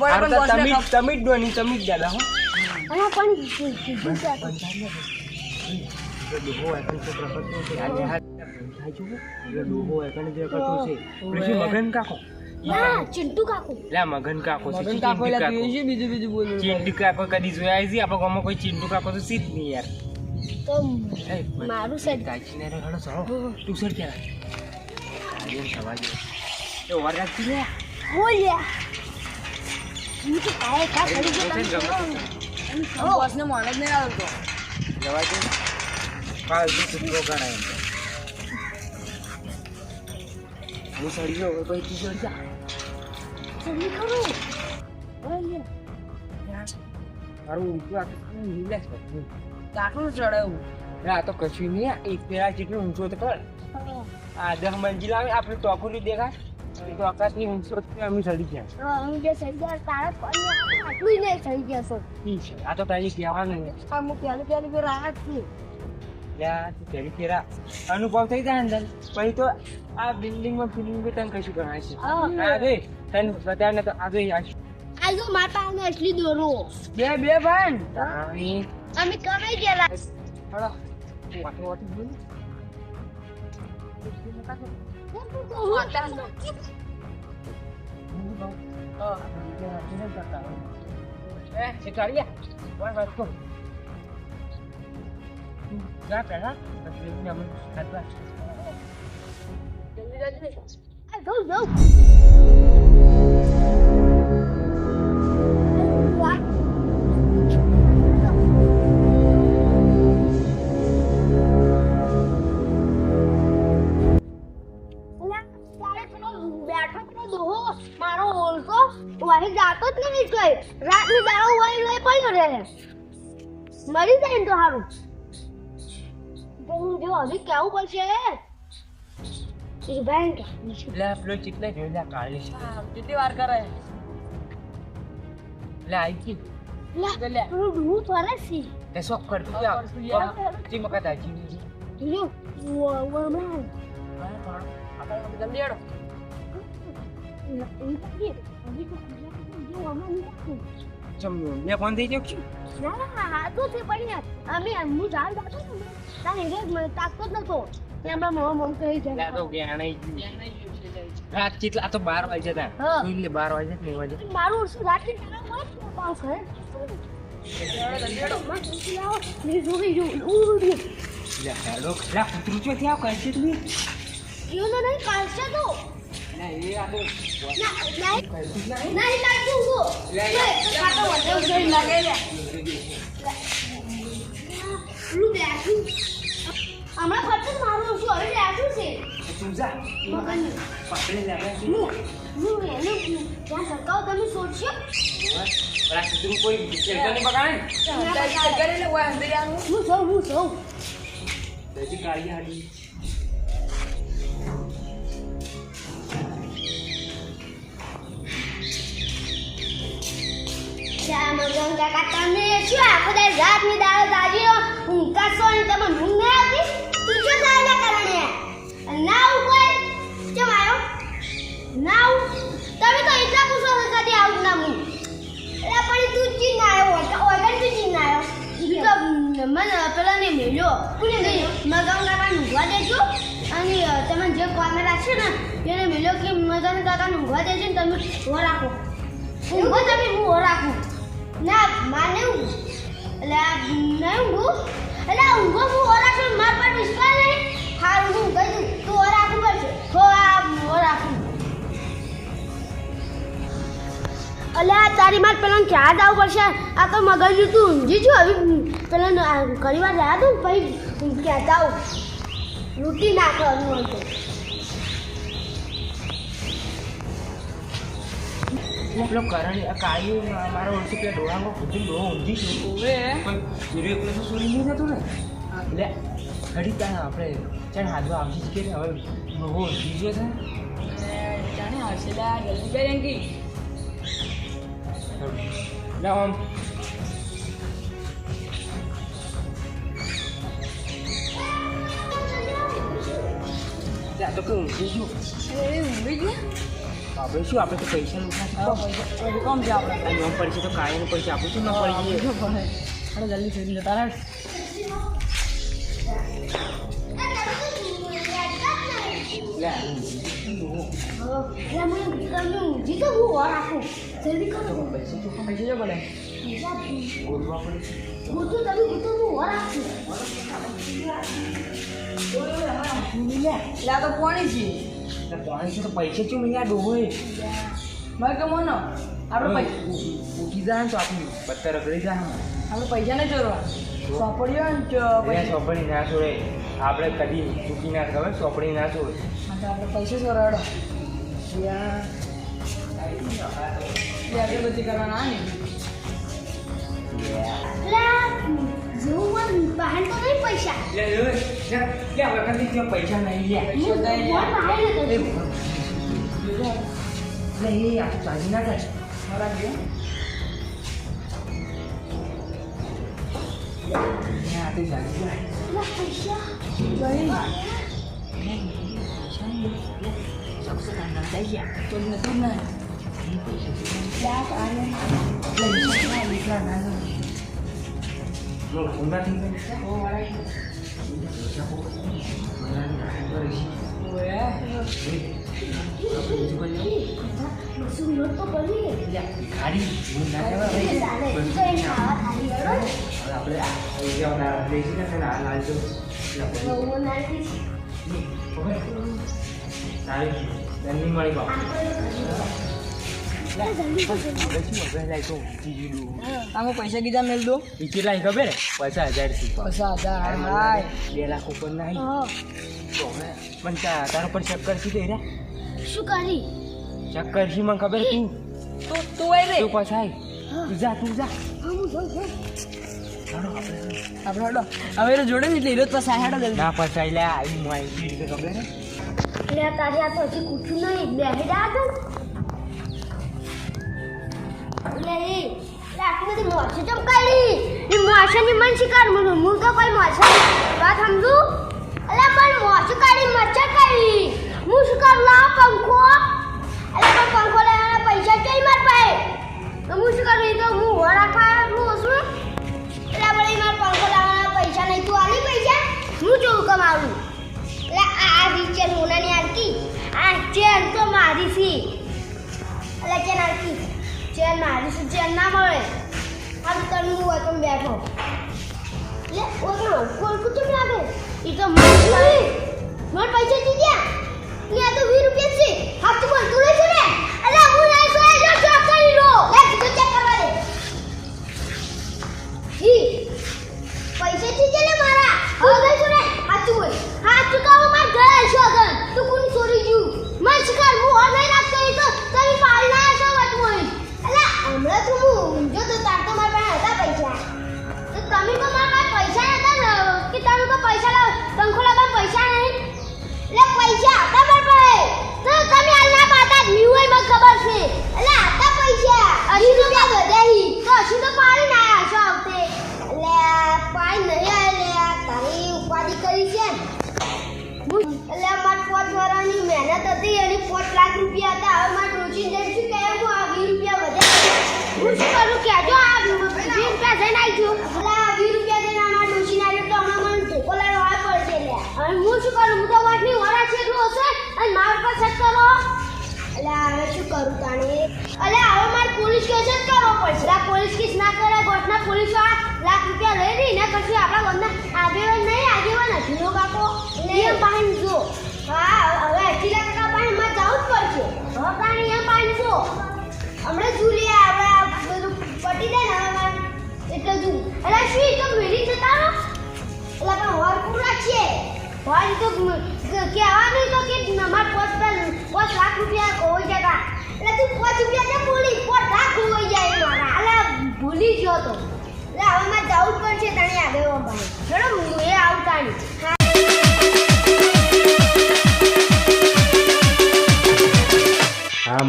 હારું તો બોસને તમે તમે જ ડોની તમે દાદા હો. પણ પણ પણ મગન કાકો ચિંટુ કાકુ. લે મગન કાકો મગન કાકો બીજું બીજું બોલું ચિંટુ કાકો કદી જોયા છે આપણા ગામમાં કોઈ ચિંટુ કાકો તો સીધ નહીં યાર. તો પણ મારું સેટ ગાયત્રીને રે હળો સળો. તું સર ક્યાં? એમ થવા એ ઓર રાખતી લે. બોલ્યા બોસને મોને જ નહીં આવતો જવા દે કાલ તું કૂતરો ગણાય. હું સડી ગયો હવે પછી તું સડી મારું ઊંચું આ તો ખાલી relax કર. કાકડું આ તો કશું નહીં. આ એક પેલા જેટલું ઊંચો તો કર. આ દસ મંજિલ આવે આપણે ટોકરી દેખાય. તો આકાશની છે અમે સડી ગયા. હું જે ગયા તારા કોઈને આટલું નહીં થઈ ગયા છો આ તો તારી કહેવાનું આ હું પહેલી પહેલી રાહત છે. ફેરા અનુભવ થઈ જાય અંદર. પછી તો આ બિલ્ડિંગમાં ફિલ્મ બી તને કશું ગણાય છે. અરે તને બધાને તો આજે જોઈ આ આ માતા અને એટલી દોરો. બે બે ભાઈ. અમે કમાઈ ગયેલા. હળો. વાટો વાટી બોલ. એ શિકારીયા વાત વાત કર જા પેલા પછી એને અમે ખાધવા આ જાઉં જાઉં બેઠો ને તો સારું તો હું જો હજી કેવું પડશે? એ બેંક લે પેલો ચિતલે જોઈ લે કાળી કેટલી વાર કરે? લે આઈ ગઈ. લા લે. હું ડૂ ફરે સી તે જા જા. ચી મકા દાજી જો વરમાન જલ્દી હેડો ચમ મે ફોન થઈ ગયો છું લે તો ગયા નહીં રાત ચિતલા તો 12 વાગ્યા તા હા. સુઈ લે 12 વાગ્યા કે નહીં વાગ્યા મારું મને રાત્રે પાસ હે મેં જોઈ જોયું લે હેલો તો કૂતરું છે. ત્યાં કહે છે તું એવું તો નહીં વાગે તો લે એ આ તો પાસ નહીં નહીં કાઢશું હું લે, લે, કાઢો વધે ઉજળી લાગે નહીં. પેલું બેઠું હમણાં ફરતું મારું શું હવે બેઠું છે તું જા મગન પકડી લે બે હું હું એનું ત્યાં સરકાવ તમે છોડશો પેલા કૂતરું કોઈ ચેડતો નહીં પકડાય કરી લે ઓય અંદર આનું હું જઉં. હું ને હજી કાળી હાડી ગંગા કાકા તમે શું આખો દાડો રાતની દાડો દાજીઓ હું. છો ને તમે ઊંઘ ના આવતી. તું શું દાડા ના કોઈ કેમ આવ્યો ના તમે તો એટલા પૂછો છો કદી આવું ના હું એટલે પણ તું ચીન આવ્યો ઓર્ગન તું ચીન આવ્યો. મને પેલા ને મેલ્યો. કોને મેલ્યો? મગમ કાકા ઊંઘવા દેજો. અને તમે જે કોમેરા છે ને એને મેળ્યો કે મગન કાકા ઊંઘવા દેજો ને તમે. હો રાખો. ઊંઘો તમે હું હો રાખું. ના, માને એટલે આ નહીં ઊંઘું એટલે હું હો રાખું માર પર વિશ્વાસ નહીં. હારું, હું કહી દઉં, તું હો ખબર છે હો, આ હો અલે આ તારી માર પેલા ક્યાં આવવું પડશે? આ તો મગજ તું ઊંઘી છું હવે પેલા ઘણી વાર રહ્યા તું પછી ક્યાં જાઉં? લૂંટી નાખવાનું હોય એટલે પેલો કરણ આ કાળી મારો ઓળખી પેલા ડોળામાં કૂતરું ડોળો ઊંધી છે. ઓવે. પણ હીરો એકલો તો સોરી નહીં થતું ને? એટલે ઘડી ત્યાં આપણે ચાલ હાથમાં આવશે કે હવે બહુ ઊંધી ગયો છે જાણે હસેલા જલ્દી કરી એંકી લે આમ. ત્યાં તો કે ઊંઘી ગયું એ ઊંઘી ગયા આપણે શું આપણે તો પૈસા પૈસા બધું કામ છે આપણે નોમ પડશે તો કાયમ પડશે આપણે શું ન પડી જઈએ અરે જલ્દી ફેરી જતા લે ઊંઘી તો હું આપું જલ્દી કરો પૈસા પૈસા જો પડે ગોતવા પડે ગોતું તમે ગોતું હું વાર આ તો કોણી છે પાણી છે તો પૈસા ચું મિલ્યા ડોહે મારે કે મોનો આપણે ઉઠી જાય તો આપણે પત્તર રગડી જાય આપણે પૈસા નહીં ચોરવા સોપડીઓ ને ચોપડી ના છોડે આપણે કદી ચૂકી ના ખબર ચોપડી ના છોડે આપણે પૈસા ચોરાડો. ત્યાં અગરબત્તી કરવાના આ ને એટલે જેવું મને બહાર તો નહીં પૈસા લે લે લે લે વખત ત્યાં પૈસા નહીં લે હું વાર બહાર એ નતો લે એ આ ચાલી ના જાય મારા ગયા ને આ તો ચાલી જાય એટલે પૈસા તો નથી ને નો ફોન થઈ ગયો ઓ મારા ઓએ શું નોટ તો પડી ખાડી હું આમે પૈસા કીધા મેલ દો. એ કેટલા ખબર? હે પચાસ હજાર પૈસા હજાર બે લાખ ઉપર નહીં. પણ તારા પર ચક્કર છે તે રે. શું કરી? ચક્કર છે મને ખબર તું. તું તું આય રે. તું પછાય તું જા તું જા. આપણે હડો હવે તો જોડે એટલે હીરો જ પાસે હેડો ના પછાય લે આવી ખબર તારી આ તો હજી નહીં. જા એટલે આટલી બધી મોરસે ચમ કાઢી એ મોરસાની મન શિકાર મને હું તો કોઈ મોરસાની વાત સમજુ એટલે પણ મોરસે કાઢી મચ્છર કાઢી હું શું કરું લાવ પંખો હું તો બેઠો. લે ઓકે કોલ કુતું લાગે એ તો મને માર પૈસા દીધા ત્યાં તો 20 રૂપિયા છે. હાથ તો બોલ તું છે ને. હતી એની લાખ રૂપિયા હતા. હવે મારે રોજી જઈને છું કે હું આ વીસ રૂપિયા વધ્યા હું શું કરું? કહેજો. આ વીસ રૂપિયા જઈને આવી છું એટલે આ વીસ રૂપિયા જઈને અમારા ડોશી ના તો હમણાં મને ઢેકો લાવવા આવવા પડશે લે. અને હું શું કરું? હું તો વાટની વરા છે એટલું હશે અને મારા પર સેટ કરો. એટલે હવે શું કરું તાણે? એટલે હવે મારે પોલીસ કેસ જ કરવો પડશે. આ પોલીસ કેસ ના કરે ગોઠના પોલીસ લાખ રૂપિયા લઈ રહી ને પછી આપણા બંને આગેવાન નહીં આગેવાન અઢીનો કાકો નિયમ પાણી જો. હા, હવે અઢી લાખ કાકા પાણી માં જવું જ પડશે. હવે એમ પાણી જો હમણાં બધું પટી દે ને, હવે એટલે જુ ઈ તો મેળી જતા રહો. એટલે આપણે હોર પૂરા છીએ હોર તો કહેવાનું તો કે અમાર પોચ પાંચ લાખ રૂપિયા ખોઈ જતા એટલે તું પાંચ રૂપિયા છે બોલી, પાંચ ખોઈ જાય એટલે ભૂલી ગયો તો. એટલે હવે મારે જવું જ પડશે તને આગળ ભાઈ ચલો, હું એ આવતાની.